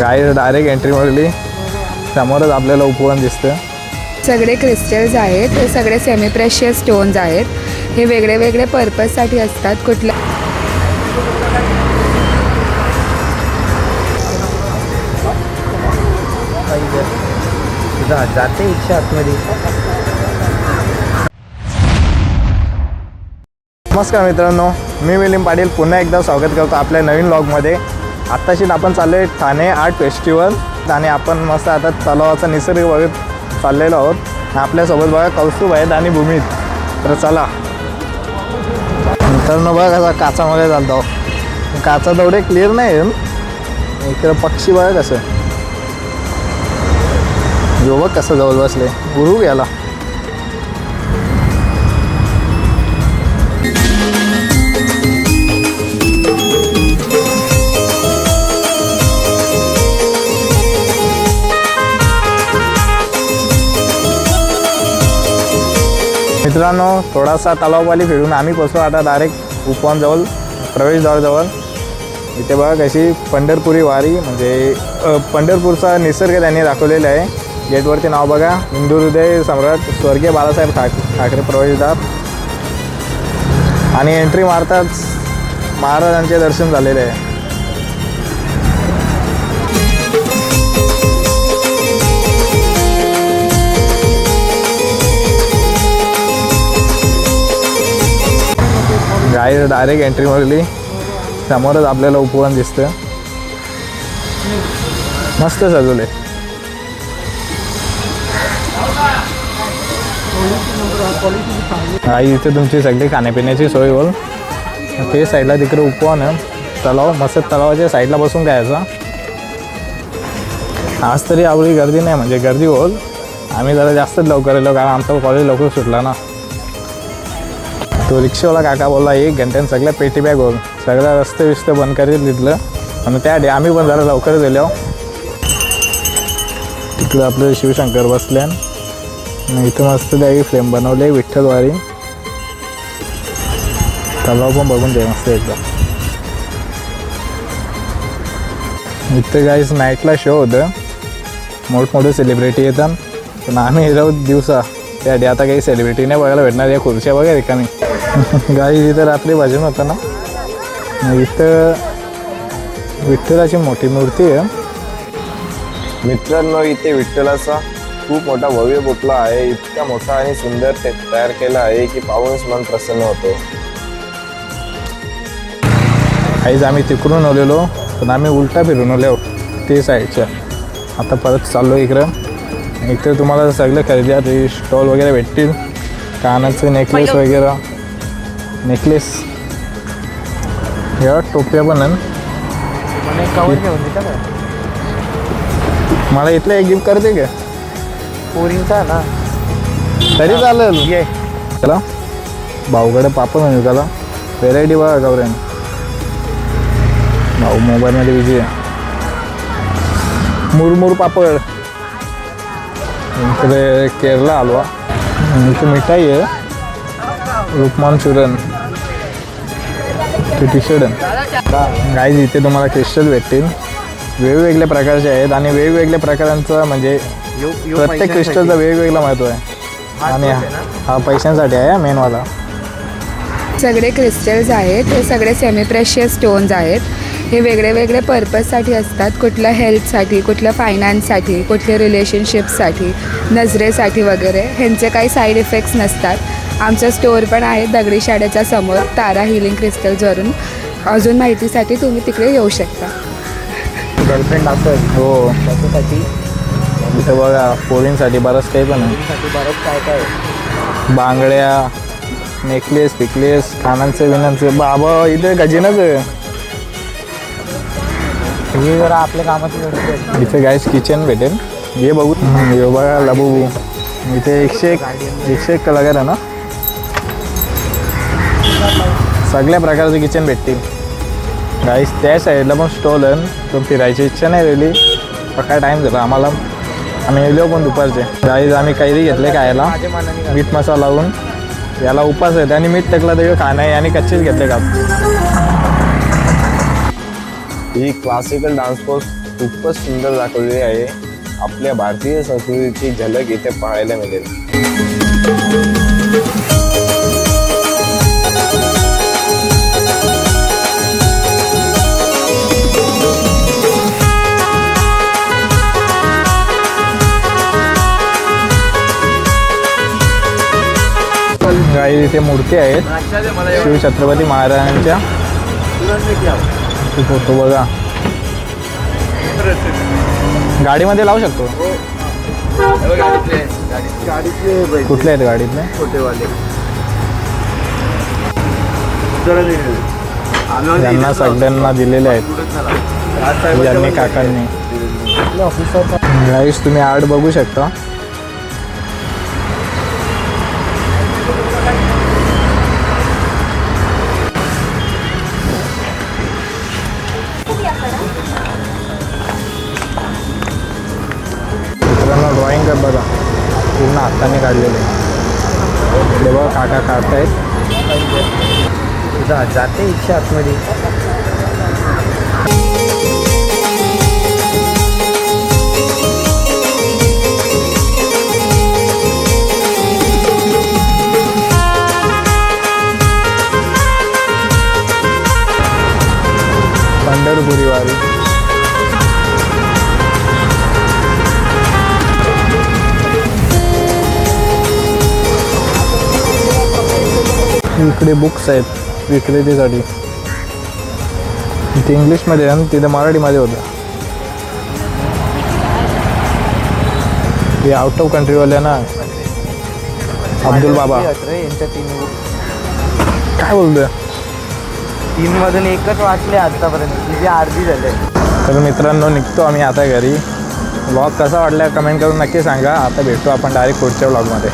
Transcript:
गाडी direct entry मारली समोरच आपल्याला उपवन दिसतं सगळे क्रिस्टल्स आहेत हे सगळे सेमी प्रेशियस स्टोन्स आहेत. हे वेगळे वेगळे पर्पजसाठी असतात. कुठल्या जाते इच्छा आतमध्ये. नमस्कार मित्रांनो मी मिलिंद पाटील. पुन्हा एकदा स्वागत करतो आपल्या नवीन ब्लॉगमध्ये आत्ताशी आपण चाललो आहे ठाणे आर्ट फेस्टिवल. आणि आपण मस्त आता तलावाचा निसर्ग बघत चाललेलो आहोत. आपल्यासोबत बघा कौस्तुभ आहेत आणि भूमीत. तर चला. मित्रांनो बघा कसा काचामध्ये चालतो. काचा तेवढे क्लिअर नाही आहे. इकडं पक्षी बघा कसं. जो बघ कसं जवळ बसले. गुरु गेला मित्रांनो थोडासा तलावपाली फिरून आम्ही बसलो आता डायरेक्ट उपवनजवळ प्रवेशद्वारजवळ. इथे बघा कशी पंढरपुरी वारी म्हणजे पंढरपूरचा निसर्ग त्यांनी दाखवलेला आहे. गेटवरती नाव बघा हिंदू हृदय सम्राट स्वर्गीय बाळासाहेब ठाक ठाकरे प्रवेशद्वार. आणि एंट्री मारताच महाराजांचे दर्शन झालेले आहे. गाडी डायरेक्ट एंट्री मारली समोरच आपल्याला उपवन दिसतं मस्त सजवले आई इथे तुमची सगळी खाण्यापिण्याची सोय होईल ते साईडला तिकडे उपवन आहे. तलाव मस्त तलावाच्या साईडला बसून खायचा. आज तरी आवडी गर्दी नाही म्हणजे गर्दी होईल आम्ही जरा जास्तच लवकर येलो कारण आमचं कॉलेज लवकर सुटला ना. तो रिक्षावाला काका बोलला एक घंट्यानं सगळ्या पेटी बॅग होल सगळ्या रस्ते विस्ते बंद करीत तिथलं. आणि त्यासाठी आम्ही पण जरा लवकर गेलो. तिकडं आपलं शिवशंकर बसले आणि इथं मस्त द्यावी फ्रेम बनवले विठ्ठलवारी. तलाव पण बघून दे मस्त एकदा. इथं काहीच नाईटला शो होतं. मोठमोठे सेलिब्रिटी येतात. पण आम्ही राहू दिवसा. त्यासाठी आता काही सेलिब्रिटी नाही बघायला भेटणार या खुर्च्या बघा रिकामी. गाई तिथं रात्री भजन होतं ना? इथं विठ्ठलाची मोठी मूर्ती आहे. मित्रांनो इथे विठ्ठलाचा खूप मोठा भव्य पुतळा आहे. इतका मोठा आणि सुंदर ते तयार केला आहे की पाहूनच मन प्रसन्न होतो. आईज आम्ही तिकडून आलेलो पण आम्ही उलटा फिरून आलो. ते साईडच्या आता परत चाललो इकडं. इकडे तुम्हाला सगळं खरेदी स्टॉल वगैरे भेटतील. कानाचे नेकलेस वगैरे. नेकलेस या टोप्या पण आहे मला इथलं एक गिफ्ट करते का? पोरींचा ना. तरी चालेल. ये. त्याला भाऊकडे पापड म्हणजे त्याला व्हेरायटी बघा गौऱ्यान भाऊ मोबाईलमध्ये बिझी आहे. मुरमुर पापड. इकडे केरला हलवा. आणि इथे मिठाई आहे. रुपमान चुरण ते टी शर्ट आहे. गाईज इथे तुम्हाला क्रिस्टल भेटतील. वेगवेगळ्या प्रकारचे आहेत आणि वेगवेगळ्या प्रकारांचं म्हणजे प्रत्येक क्रिस्टलचं वेगवेगळं महत्त्व आहे. आणि हा पैशांसाठी आहे मेनवाला सगळे क्रिस्टल्स आहेत. हे सगळे सेमी प्रेशियस स्टोन्स आहेत. हे वेगळे वेगळे पर्पजसाठी असतात. कुठल्या हेल्थसाठी कुठल्या फायनान्ससाठी कुठल्या रिलेशनशिपसाठी नजरेसाठी वगैरे. ह्यांचे काही साईड इफेक्ट्स नसतात. आमचं स्टोअर पण आहे दगडी शाळेच्या समोर तारा हिलिंग क्रिस्टल्सवरून अजून माहितीसाठी तुम्ही तिकडे येऊ शकता. गर्लफ्रेंड असेल हो. त्याच्यासाठी? इथं बघा पोरींसाठी बरंच काही पण आहे. साठी बरंच काय काय. बांगड्या नेकलेस पिकलेस कानांचे विनांचे बाबा इथे गजिनच आहे. हे जरा आपल्या कामाची. इथे गायस किचन भेटेल. ये बघू. हे बघा लाबू इथे एकशे एक एकशे एक कलाकार आहे ना? सगळ्या प्रकारचे किचन भेटतील. गाईस त्या साईडला पण स्टॉल आहे. पण फिरायची इच्छा नाही राहिली. काय टाईम झाला आम्हाला. आम्ही येलो पण दुपारचे. गाईज आम्ही कैरी घेतले खायला. मीठ मसाला लावून. याला उपास आहे. आणि मीठ टाकला तरी खाणं आहे. आणि कच्चेच घेतले का? ही क्लासिकल डान्स फोर्स खूपच सुंदर दाखवलेली आहे. आपल्या भारतीय संस्कृतीची झलक इथे पाहायला मिळेल. गाई इथे मूर्ती आहेत. शिव छत्रपती महाराजांच्या. ते फोटो बघा. गाडीमध्ये लावू शकतो? गाडीतले कुठले आहेत गाडीतले? छोटेवाले. यांना सगळ्यांना दिलेले आहेत. यांनी काकांनी. तुम्ही आर्ट बघू शकता. आहे बघा. पूर्ण हाताने काढलेले इकडे बघा काका काढतायत. जा- जाते इच्छा आतमध्ये. पंढरपुरी वारी. इकडे बुक्स आहेत विक्रेतेसाठी इथे इंग्लिशमध्ये आहे आणि तिथे मराठीमध्ये होतं. हे आउट ऑफ कंट्रीवाले ना अब्दुल बाबा. रे यांच्या तीन काय बोलतोय? तीन मधून एकच वाचले आतापर्यंत तिचे अर्धी झाले. तर मित्रांनो निघतो आम्ही आता घरी. ब्लॉग कसा वाटला कमेंट करून नक्की सांगा. आता भेटतो आपण डायरेक्ट पुढच्या ब्लॉगमध्ये